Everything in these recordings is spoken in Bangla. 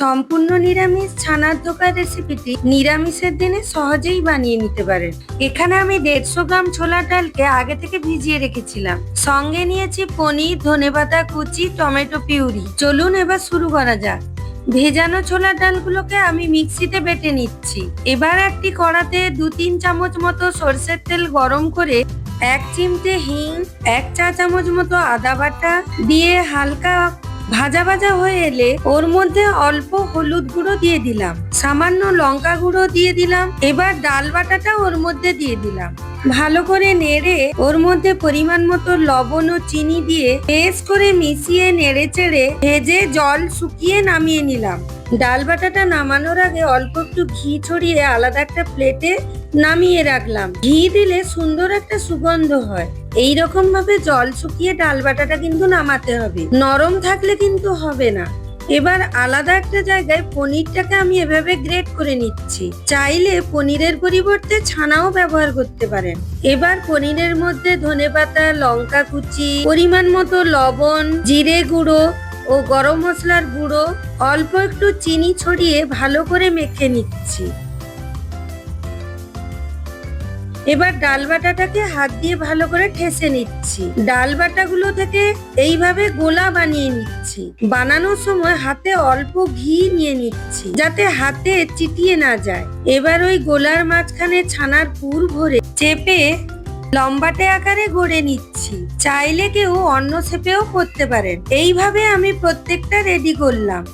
সম্পূর্ণ নিরামিষ ছানার দোকান রেসিপিটি নিরামিষের দিনে সহজেই বানিয়ে নিতে পারেন। এখানে আমি দেড়শো গ্রাম ছোলার ডালকে আগে থেকে ভিজিয়ে রেখেছিলাম। সঙ্গে নিয়েছি পনির, ধনেপাতা কুচি, টমেটো পিউরি। চলুন এবার শুরু করা যাক। ভেজানো ছোলার ডালগুলোকে আমি মিক্সিতে বেটে নিচ্ছি। এবার একটি কড়াতে দু তিন চামচ মতো সরষের তেল গরম করে এক চিমটে হিং, এক চা চামচ মতো আদা বাটা দিয়ে হালকা ভাজা ভাজা হয়ে এলে ওর মধ্যে অল্প হলুদ গুঁড়ো দিয়ে দিলাম। সামান্য লঙ্কা গুঁড়ো দিয়ে দিলাম। এবার ডাল বাটাটা ওর মধ্যে দিয়ে দিলাম। ভালো করে নেড়ে ওর মধ্যে পরিমাণ মতো লবণ ও চিনি দিয়ে পেস্ট করে মিশিয়ে নেড়ে চেড়ে ভেজে জল শুকিয়ে নামিয়ে নিলাম। ডাল বাটাটা নামানোর আগে অল্প একটু ঘি ছড়িয়ে আলাদা একটা প্লেটে নামিয়ে রাখলাম। ঘি দিলে সুন্দর একটা সুগন্ধ হয়। এই রকম ভাবে জল শুকিয়ে ডাল বাটাটা কিন্তু নামাতে হবে। নরম থাকলে কিন্তু হবে না। এবার আলাদা একটা জায়গায় পনিরটাকে আমি এভাবে গ্রেট করে নিচ্ছি। চাইলে পনিরের পরিবর্তে ছানাও ব্যবহার করতে পারেন। এবার পনিরের মধ্যে ধনেপাতা লঙ্কা কুচি, পরিমাণ মতো লবণ, জিরে গুঁড়ো ও গরম মশলার গুঁড়ো, অল্প একটু চিনি ছড়িয়ে ভালো করে মেখে নিচ্ছি। এবার ডাল বাটাটাকে হাত দিয়ে ভালো করে ঠেসে নিচ্ছি। ডাল বাটাগুলো থেকে এইভাবে গোলা বানিয়ে নিচ্ছি। বানানোর সময় হাতে অল্প ঘি নিয়ে নিচ্ছি, যাতে হাতে চিটিয়ে না যায়। এবার ওই গোলার মাঝখানে ছানার পুর ভরে চেপে লম্বাটে আকারে গড়ে নিচ্ছি। চাইলে কেউ অন্য শেপেও করতে পারেন। এইভাবে আমি প্রত্যেকটা রেডি করলাম।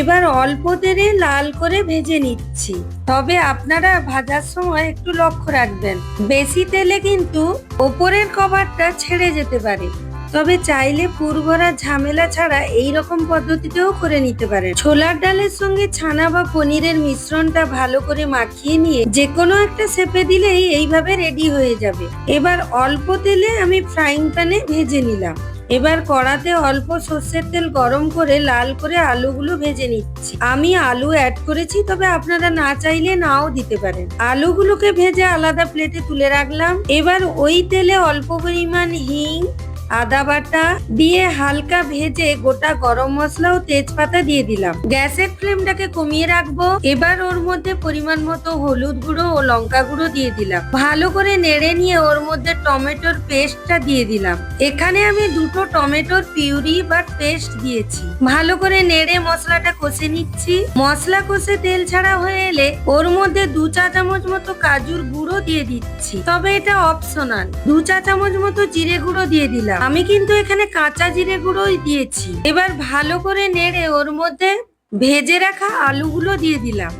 এবার অল্প তেলে লাল করে ভেজে নিচ্ছি। তবে আপনারা ভাজার সময় একটু লক্ষ্য রাখবেন। বেশি তেলে কিন্তু ওপরের কভারটা ছেড়ে যেতে পারে। তবে চাইলে পুরভরা ঝামেলা ছাড়া এই রকম পদ্ধতিতেও করে নিতে পারেন। ছোলার ডালের সঙ্গে ছানা বা পনিরের মিশ্রণটা ভালো করে মাখিয়ে নিয়ে যে কোনো একটা শেপে দিলেই এইভাবে রেডি হয়ে যাবে। এবার অল্প তেলে আমি ফ্রাইং প্যানে ভেজে নিলাম। এবার কড়াতে অল্প সর্ষের তেল গরম করে লাল করে আলুগুলো ভেজে নিচ্ছি। আমি আলু অ্যাড করেছি, তবে আপনারা না চাইলে নাও দিতে পারেন। আলুগুলোকে ভেজে আলাদা প্লেটে তুলে রাখলাম। এবার ওই তেলে অল্প পরিমাণ হিং আদা বাটা দিয়ে হালকা ভেজে গোটা গরম মশলা ও তেজপাতা দিয়ে দিলাম। গ্যাসের ফ্লেমটাকে কমিয়ে রাখব। এবার ওর মধ্যে পরিমাণ মতো হলুদ গুঁড়ো ও লঙ্কা গুঁড়ো দিয়ে দিলাম। ভালো করে নেড়ে নিয়ে ওর মধ্যে টমেটোর পেস্টটা দিয়ে দিলাম। এখানে আমি দুটো টমেটোর পিউরি বা পেস্ট দিয়েছি। ভালো করে নেড়ে মশলাটা কষে নিচ্ছি। মশলা কষে তেল ছাড়া হয়ে এলে ওর মধ্যে দু চা চামচ মতো কাজুর গুঁড়ো দিয়ে দিচ্ছি। তবে এটা অপশনাল। দু চা চামচ মতো জিরে গুঁড়ো দিয়ে দিলাম। আমি কিন্তু এখানে কাঁচা জিরে গুঁড়োই দিয়েছি। এবার ভালো করে নেড়ে ওর মধ্যে ভেজে রাখা আলুগুলো দিয়ে দিলাম।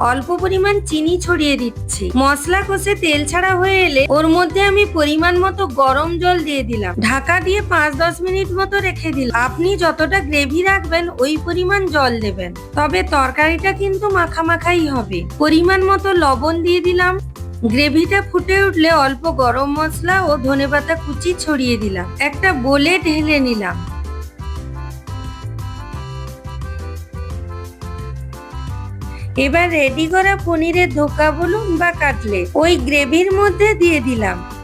অল্প পরিমাণ চিনি ছড়িয়ে দিচ্ছি। মশলা কষে তেল ছাড়া হয়ে এলে ওর মধ্যে আমি পরিমাণ মতো গরম জল দিয়ে দিলাম। ঢাকা দিয়ে পাঁচ দশ মিনিট মতো রেখে দিলাম। আপনি যতটা গ্রেভি রাখবেন ওই পরিমাণ জল দেবেন। তবে তরকারিটা কিন্তু মাখামাখাই হবে। পরিমাণ মতো লবণ দিয়ে দিলাম। গ্রেভিটা ফুটে উঠলে অল্প গরম মশলা ও ধনেপাতা কুচি ছড়িয়ে দিলাম। একটা বলে ঢেলে নিলাম। এবার রেডি করা পনিরের ধোকা বলুন বা কাটলে, ওই গ্রেভির মধ্যে দিয়ে দিলাম।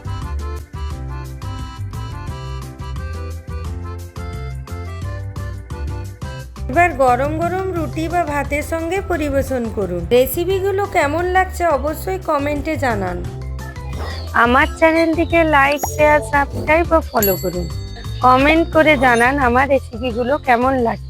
এবার গরম গরম রুটি বা ভাতের সঙ্গে পরিবেশন করুন। রেসিপিগুলো কেমন লাগছে অবশ্যই কমেন্টে জানান। আমার চ্যানেলটিকে লাইক শেয়ার সাবস্ক্রাইব ও ফলো করুন। কমেন্ট করে জানান আমার রেসিপিগুলো কেমন লাগছে।